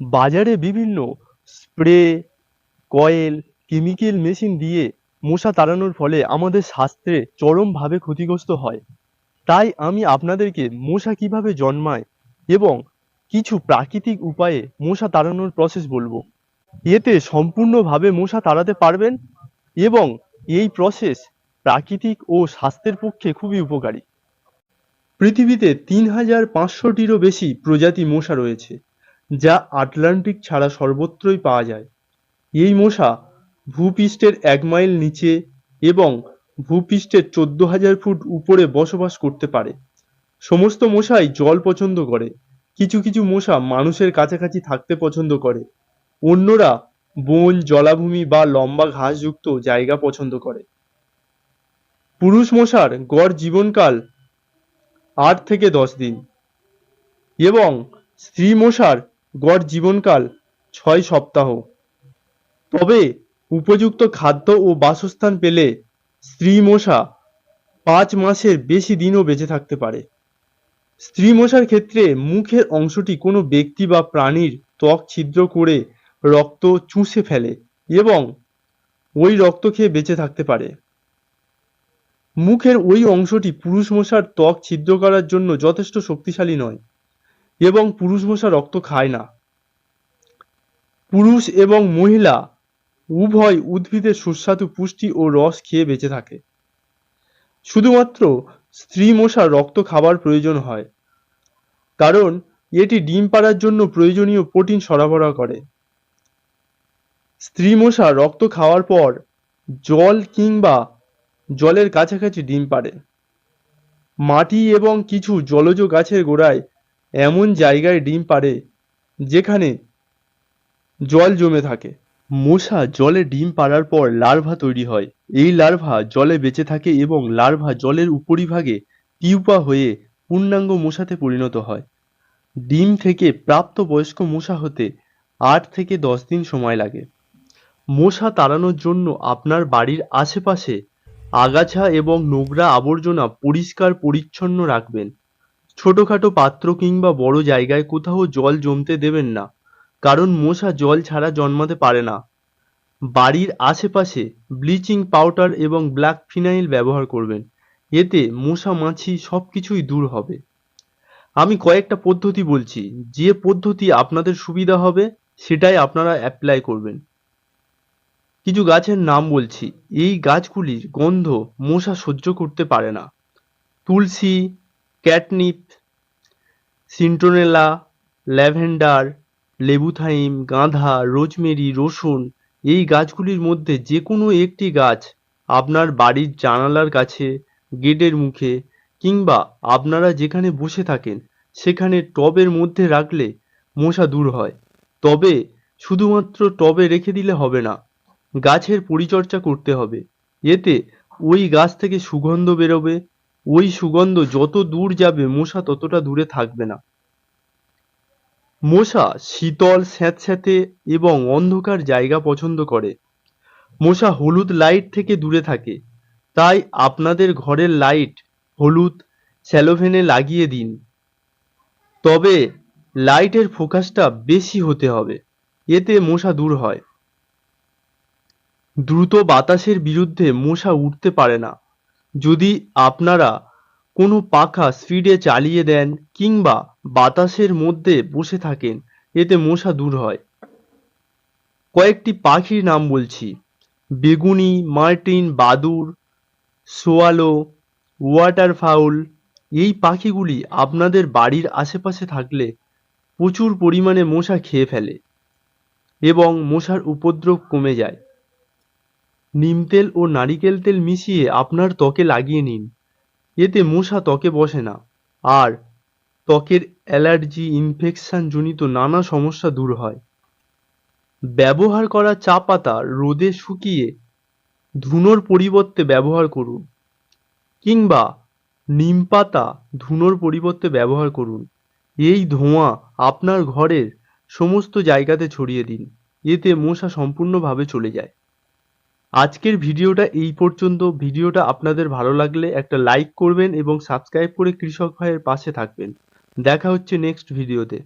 বাজারে বিভিন্ন spray, coil, chemical machine দিয়ে মশা তাড়ানোর ফলে আমাদের স্বাস্থ্যে চরমভাবে ক্ষতিগ্রস্ত হয়। তাই আমি আপনাদেরকে মশা কীভাবে জন্মায় এবং কিছু প্রাকৃতিক উপায়ে মশা তাড়ানোর প্রসেস বলব। এতে সম্পূর্ণভাবে মশা তাড়াতে পারবেন এবং এই প্রসেস প্রাকৃতিক ও স্বাস্থ্যের পক্ষে খুবই উপকারী। পৃথিবীতে তিন হাজার পাঁচশোটিরও বেশি প্রজাতি মশা রয়েছে। যা আটলান্টিক ছাড়া সর্বত্রই পাওয়া যায়। এই মশা ভূপৃষ্ঠের এক মাইল নিচে এবং ভূপৃষ্ঠের চোদ্দ হাজার ফুট উপরে বসবাস করতে পারে। সমস্ত মশাই জল পছন্দ করে। কিছু কিছু মশা মানুষের কাছাকাছি থাকতে পছন্দ করে। অন্যরা বন, জলাভূমি বা লম্বা ঘাসযুক্ত জায়গা পছন্দ করে। পুরুষ মশার গড় জীবনকাল আট থেকে দশ দিন এবং স্ত্রী মশার গড় জীবনকাল ছয় সপ্তাহ। তবে উপযুক্ত খাদ্য ও বাসস্থান পেলে স্ত্রী মশা পাঁচ মাসের বেশি দিনও বেঁচে থাকতে পারে। স্ত্রী মশার ক্ষেত্রে মুখের অংশটি কোনো ব্যক্তি বা প্রাণীর ত্বক ছিদ্র করে রক্ত চুষে ফেলে এবং ওই রক্ত খেয়ে বেঁচে থাকতে পারে। মুখের ওই অংশটি পুরুষ মশার ত্বক ছিদ্র করার জন্য যথেষ্ট শক্তিশালী নয়। এবং পুরুষ মশা রক্ত খায় না। পুরুষ এবং মহিলা উভয় উদ্ভিদের সুস্বাদু পুষ্টি ও রস খেয়ে বেঁচে থাকে। শুধুমাত্র স্ত্রী মশার রক্ত খাবার প্রয়োজন হয়, কারণ এটি ডিম পাড়ার জন্য প্রয়োজনীয় প্রোটিন সরবরাহ করে। স্ত্রী মশা রক্ত খাওয়ার পর জল কিংবা জলের কাছাকাছি ডিম পাড়ে। মাটি এবং কিছু জলজ গাছের গোড়ায় এমন জায়গায় ডিম পাড়ে যেখানে জল জমে থাকে। মশা জলে ডিম পাড়ার পর লার্ভা তৈরি হয়। এই লার্ভা জলে বেঁচে থাকে এবং লার্ভা জলের উপরিভাগে পিউপা হয়ে পূর্ণাঙ্গ মশাতে পরিণত হয়। ডিম থেকে প্রাপ্ত বয়স্ক মশা হতে আট থেকে দশ দিন সময় লাগে। মশা তাড়ানোর জন্য আপনার বাড়ির আশেপাশে আগাছা এবং নোংরা আবর্জনা পরিষ্কার পরিচ্ছন্ন রাখবেন। ছোটখাটো পাত্র কিংবা বড় জায়গায় কোথাও জল জমতে দেবেন না, কারণ মশা জল ছাড়া জন্মাতে পারে না। বাড়ির আশেপাশে ব্লিচিং পাউডার এবং ব্ল্যাক ফিনাইল ব্যবহার করবেন, এতে মশা মাছি সব কিছুই দূর হবে। আমি কয়েকটা পদ্ধতি বলছি, যে পদ্ধতি আপনাদের সুবিধা হবে সেটাই আপনারা অ্যাপ্লাই করবেন। কিছু গাছের নাম বলছি, এই গাছগুলির গন্ধ মশা সহ্য করতে পারে না। তুলসী ক্যাটনিপ সিন্ট্রোনেলা ল্যাভেন্ডার, লেবুথাইম, গাঁধা, রোজমেরি, রসুন, এই গাছগুলির মধ্যে যে কোনো একটি গাছ আপনার বাড়ির জানালার কাছে, গেটের মুখে কিংবা আপনারা যেখানে বসে থাকেন সেখানে টবের মধ্যে রাখলে মশা দূর হয়। তবে শুধুমাত্র টবে রেখে দিলে হবে না, গাছের পরিচর্যা করতে হবে। এতে ওই গাছ থেকে সুগন্ধ বেরোবে ওই সুগন্ধ যত দূর যাবে মশা ততটা দূরে থাকবে না। মশা শীতল, স্যাঁতস্যাঁতে এবং অন্ধকার জায়গা পছন্দ করে। মশা হলুদ লাইট থেকে দূরে থাকে। তাই আপনাদের ঘরের লাইট হলুদ, স্যালোভেনে লাগিয়ে দিন। তবে লাইটের ফোকাসটা বেশি হতে হবে। এতে মশা দূর হয়। দ্রুত বাতাসের বিরুদ্ধে মশা উঠতে পারে না। যদি আপনারা কোনো পাখা স্পিডে চালিয়ে দেন কিংবা বাতাসের মধ্যে বসে থাকেন, এতে মশা দূর হয়। কয়েকটি পাখির নাম বলছি। বেগুনি, মার্টিন বাদুড় সোয়ালো ওয়াটার ফাউল এই পাখিগুলি আপনাদের বাড়ির আশেপাশে থাকলে প্রচুর পরিমাণে মশা খেয়ে ফেলে এবং মশার উপদ্রব কমে যায়। নিম তেল ও নারিকেল তেল মিশিয়ে আপনার ত্বকে লাগিয়ে নিন। এতে মশা ত্বকে বসে না। আর ত্বকের অ্যালার্জি, ইনফেকশন জনিত নানা সমস্যা দূর হয়। ব্যবহার করা চা পাতা রোদে শুকিয়ে ধুনোর পরিবর্তে ব্যবহার করুন কিংবা নিম পাতা ধুনোর পরিবর্তে ব্যবহার করুন। এই ধোঁয়া আপনার ঘরের সমস্ত জায়গাতে ছড়িয়ে দিন। এতে মশা সম্পূর্ণভাবে চলে যায়। আজকের ভিডিওটা এই পর্যন্ত। ভিডিওটা আপনাদের ভালো লাগলে একটা লাইক করবেন এবং সাবস্ক্রাইব করে কৃষক ভাইয়ের পাশে থাকবেন। দেখা হচ্ছে নেক্সট ভিডিওতে।